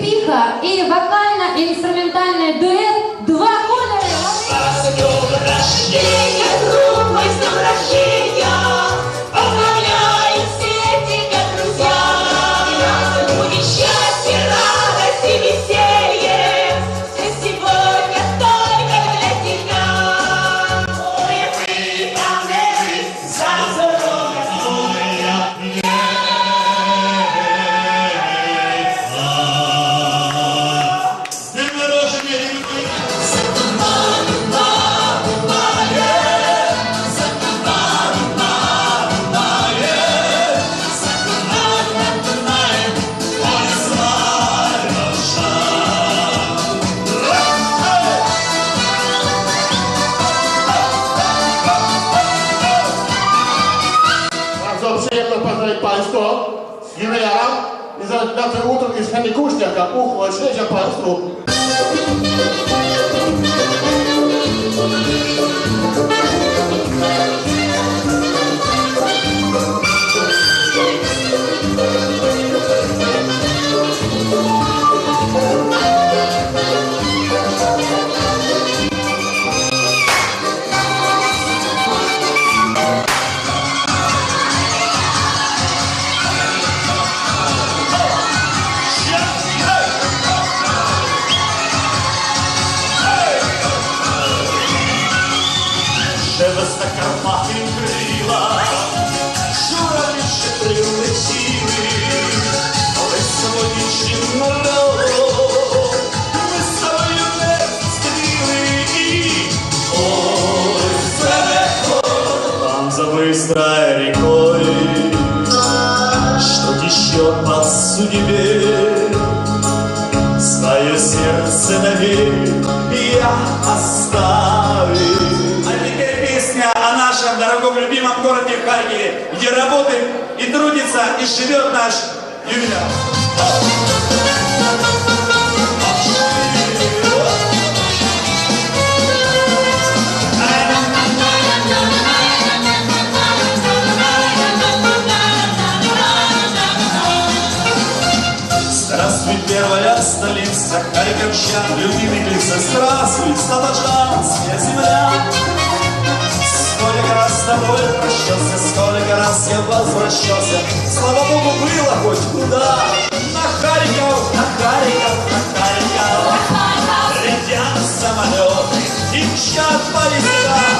обліпіха і вокально-інструментальний дует Pastor, je real, je za dat er ook is van de koester, dat ook wel steeds een pastor. Thank. За быстрой рекой, что течет по судьбе, Свое сердце навек я оставил. А теперь песня о нашем дорогом любимом городе Харькове, где работает и трудится и живет наш юбиляр. Здравствуй, первая столица Харьковщан, любимый лица Здравствуй, слобожанская земля. Сколько раз с тобой прощался, сколько раз я возвращался. Слава Богу, было хоть куда. На Харьков, на Харьков, на Харьков. Летят самолеты и мчат поезда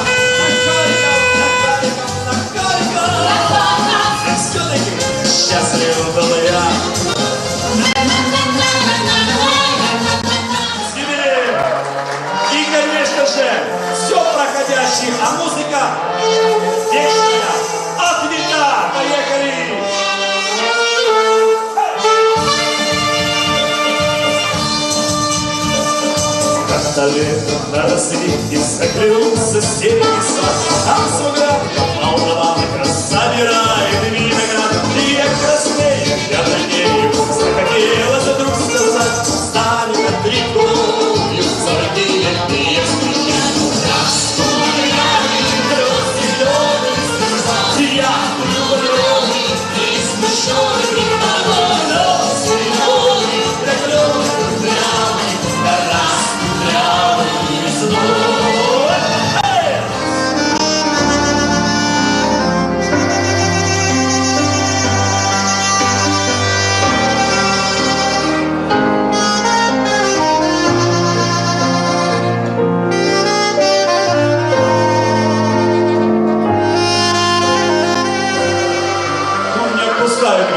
проходящее, а музыка вечная, от века. Поехали! Как-то летом на рассвете закрылся синий сад, Там с уграбком волновалка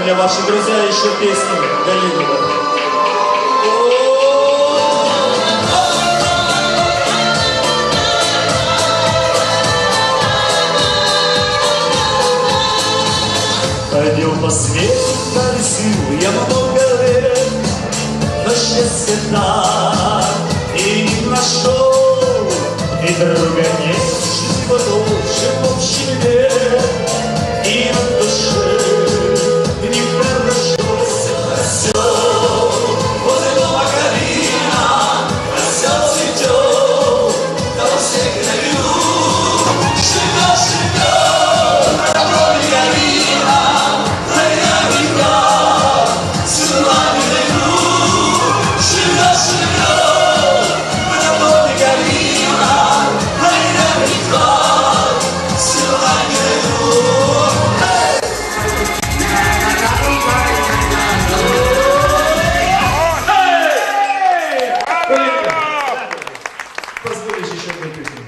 меня ваши друзья еще песни Галинова. Ходил по свету, колесил я много лет, но счастье так и не нашел, и друга нет, его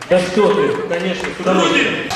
Да что ты, конечно, с удовольствием.